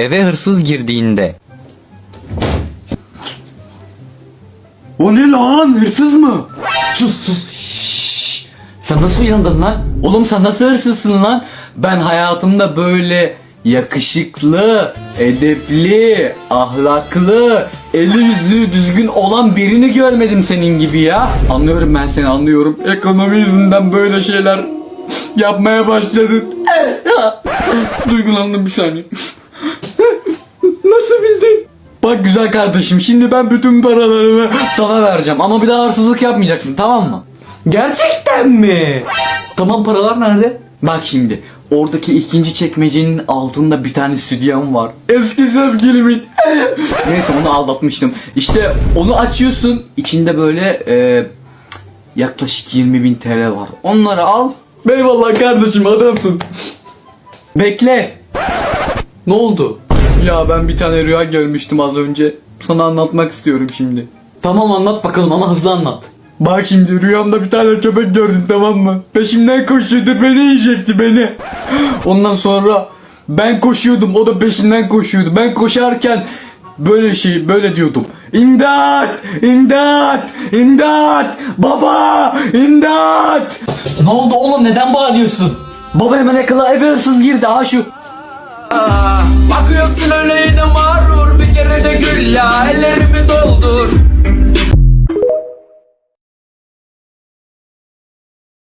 eve hırsız girdiğinde O ne lan hırsız mı? Sus sus. Şşş. Sen nasıl uyandın lan? Oğlum sen nasıl hırsızsın lan? Ben hayatımda böyle yakışıklı, edepli, ahlaklı, eli yüzü düzgün olan birini görmedim senin gibi ya. Anlıyorum ben seni anlıyorum. Ekonomi yüzünden böyle şeyler yapmaya başladın. Duygulandım bir saniye. Bak güzel kardeşim şimdi ben bütün paralarımı sana vereceğim ama bir daha hırsızlık yapmayacaksın tamam mı? Gerçekten mi? Tamam paralar nerede? Bak şimdi oradaki ikinci çekmecenin altında bir tane stüdyom var. Eski sevgilimin. Neyse onu aldatmıştım. İşte onu açıyorsun içinde böyle e, yaklaşık 20 bin TL var. Onları al. Eyvallah kardeşim adamsın. Bekle. Ne oldu? Ya ben bir tane rüya görmüştüm az önce. Sana anlatmak istiyorum şimdi. Tamam anlat bakalım ama hızlı anlat. Bak şimdi rüyamda bir tane köpek gördüm tamam mı? Peşimden koşuyordu beni yiyecekti beni. Ondan sonra ben koşuyordum o da peşinden koşuyordu. Ben koşarken böyle şey böyle diyordum. İmdat! İmdat! İmdat! Baba! İmdat! Ne oldu oğlum neden bağırıyorsun? Baba hemen yakala eve hırsız girdi ha şu. Bakıyorsun la el